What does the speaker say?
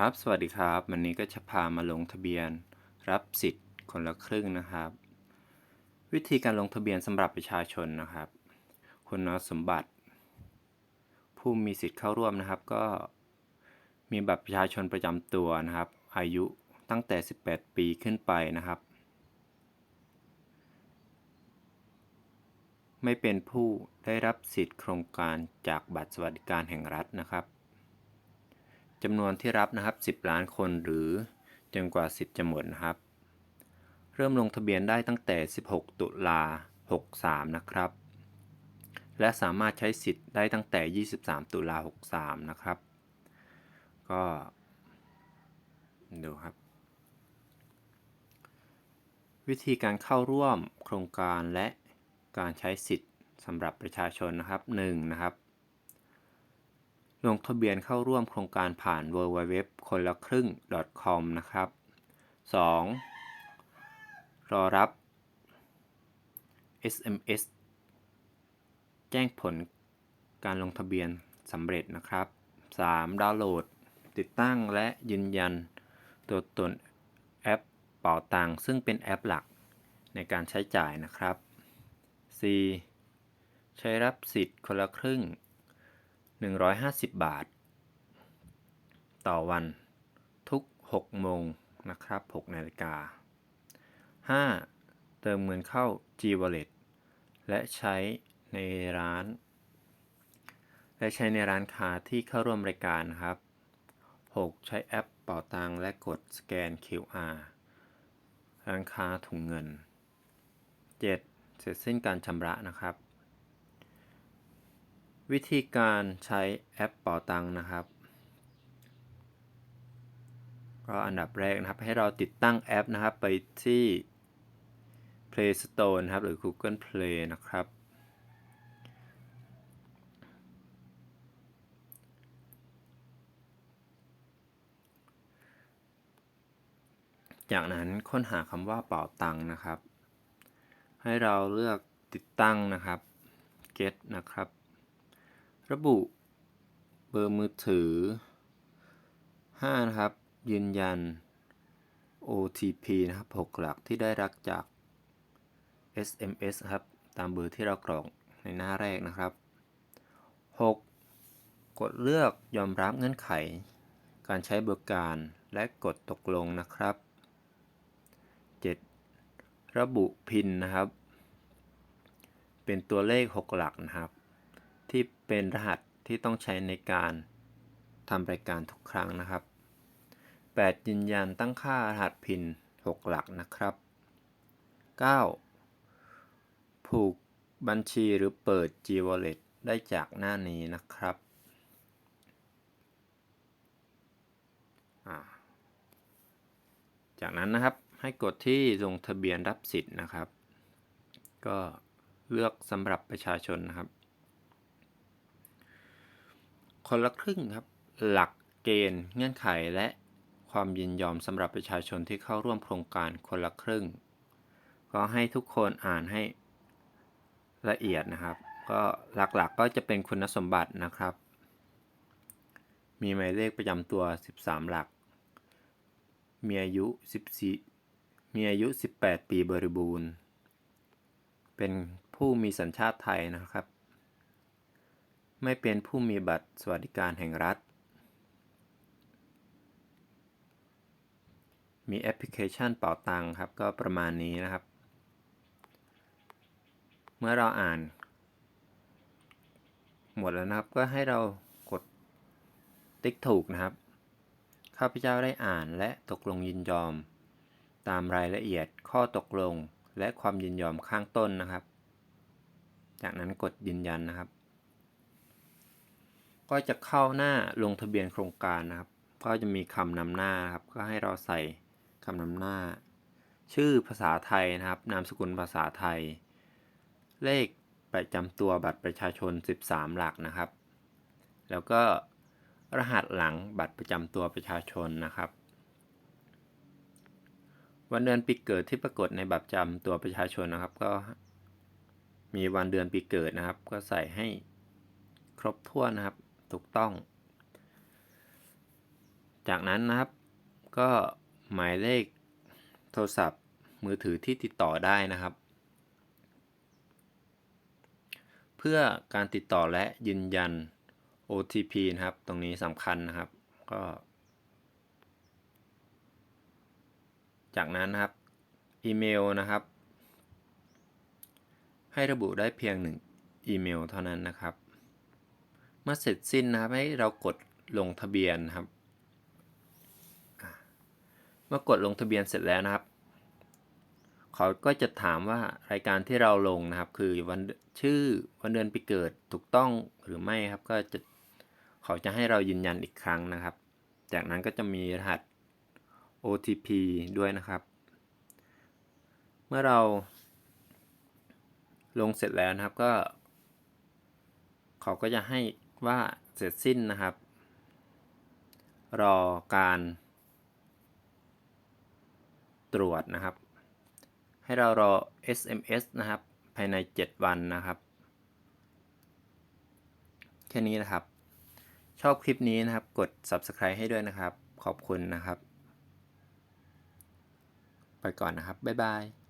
ครับ สวัสดีครับ วันนี้ก็จะพามาลงทะเบียน รับสิทธิ์คนละครึ่งนะครับ วิธีการลงทะเบียนสำหรับประชาชนนะครับ คุณสมบัติ ผู้มีสิทธิ์เข้าร่วมนะครับ ก็มีบัตรประชาชนประจำตัวนะครับ อายุตั้งแต่ 18 ปีขึ้นไปนะครับ ไม่เป็นผู้ได้รับสิทธิ์โครงการจากบัตรสวัสดิการแห่งรัฐนะครับ จำนวนที่รับนะครับ 10 ล้านคนหรือจนกว่าสิทธิ์จะหมดนะครับ เริ่มลงทะเบียนได้ตั้งแต่ 16 ตุลา 63 นะครับ และสามารถใช้สิทธิ์ได้ตั้งแต่ 23 ตุลา 63 นะครับ ก็ดูครับ วิธีการเข้าร่วมโครงการและการใช้สิทธิ์สำหรับประชาชนนะครับ 1. นะครับ ลงทะเบียนเข้าร่วมโครงการผ่าน www คนละครึ่ง .com นะครับ 2. รอรับ SMS แจ้งผลการลงทะเบียนสำเร็จนะครับ 3. ดาวน์โหลด ติดตั้งและยืนยัน ตัวตนแอปเป่าตังซึ่งเป็นแอปหลักในการใช้จ่ายนะครับ 4. ใช้รับสิทธิ์คนละครึ่ง 150 บาท ต่อวันทุก 6 โมงนะครับ 6 นาฬิกา 5. เติมเงินเข้า G Wallet และใช้ในร้าน และใช้ในร้านค้าที่เข้าร่วมรายการครับ 6. ใช้แอปเป่าตังและกดสแกน QR ร้านค้าถุงเงิน 7. เสร็จสิ้นการชำระนะครับ วิธีการใช้แอปเป๋าตังนะครับ ก็อันดับแรกนะครับ ให้เราติดตั้งแอปนะครับ ไปที่ Play Store นะครับ หรือ Google Play นะครับ จากนั้นค้นหาคำว่าเป๋าตังนะครับ ให้เราเลือกติดตั้งนะครับ get นะครับ ระบุเบอร์มือถือ 5 นะครับ ยืนยัน OTP นะครับ 6 หลักที่ได้รับจาก SMS ครับ ตามเบอร์ที่เรากรอกในหน้าแรกนะครับ 6. กดเลือกยอมรับเงื่อนไข การใช้บริการและกดตกลงนะครับ 7. ระบุพินนะครับ เป็นตัวเลข 6 หลักนะครับ ที่เป็นรหัสที่ต้องใช้ในการทำรายการทุกครั้งนะครับ 8. ยืนยันตั้งค่ารหัสพิน 6 หลักนะครับ 9. ผูกบัญชีหรือเปิด G Wallet ได้จากหน้านี้นะครับจากนั้นนะครับให้กดที่ลงทะเบียนรับสิทธิ์นะครับ ก็เลือกสำหรับประชาชนนะครับ คนละครึ่งครับ หลักเกณฑ์เงื่อนไขและความยินยอมสำหรับประชาชนที่เข้าร่วมโครงการคนละครึ่ง ก็ให้ทุกคนอ่านให้ละเอียดนะครับ ก็หลักๆกก็จะเป็นคุณสมบัตินะครับ มีหมายเลขประจำตัว 13 หลัก มีอายุ 14 มีอายุ 18 ปีบริบูรณ์ เป็นผู้มีสัญชาติไทยนะครับ ไม่เป็นผู้มีบัตรสวัสดิการแห่งรัฐ มีแอปพลิเคชันเป่าตังครับ ก็ประมาณนี้นะครับ เมื่อเราอ่าน หมดแล้วนะครับ ก็ให้เรากดติ๊กถูกนะครับ ข้าพเจ้าได้อ่านและตกลงยินยอม ตามรายละเอียดข้อตกลงและความยินยอมข้างต้นนะครับ จากนั้นกดยืนยันนะครับ ก็จะเข้าหน้าลงทะเบียนโครงการนะครับ ก็จะมีคำนำหน้าครับ ก็ให้เราใส่คำนำหน้า ชื่อภาษาไทยนะครับ นามสกุลภาษาไทย เลขประจำตัวบัตรประชาชน 13 หลักนะครับ แล้วก็รหัสหลังบัตรประจำตัวประชาชนนะครับ วันเดือนปีเกิดที่ปรากฏในบัตรประจำตัวประชาชนนะครับ ก็มีวันเดือนปีเกิดนะครับ ก็ใส่ให้ครบถ้วนนะครับ ถูกต้อง จากนั้นนะครับ ก็หมายเลขโทรศัพท์มือถือที่ติดต่อได้นะครับ เพื่อการติดต่อและยืนยัน OTP นะครับ ตรงนี้สำคัญนะครับ ก็ จากนั้นนะครับ อีเมลนะครับ ให้ระบุได้เพียงหนึ่งอีเมลเท่านั้นนะครับ เมื่อเสร็จสิ้นนะครับให้เรากดลงทะเบียนครับ เมื่อกดลงทะเบียนเสร็จแล้วนะครับ เขาก็จะถามว่ารายการที่เราลงนะครับ คือวันชื่อวันเดือนปีเกิดถูกต้องหรือไม่ครับ ก็จะเขาจะให้เรายืนยันอีกครั้งนะครับ จากนั้นก็จะมีรหัส OTP ด้วยนะครับ เมื่อเราลงเสร็จแล้วนะครับก็ เขาก็จะให้ ว่าเสร็จสิ้นนะครับ รอการตรวจนะครับ ให้เรารอ SMS นะครับ ภายใน 7 วันนะครับ แค่นี้นะครับ ชอบคลิปนี้นะครับ กด Subscribe ให้ด้วยนะครับ ขอบคุณนะครับ ไปก่อนนะครับ บ๊ายบาย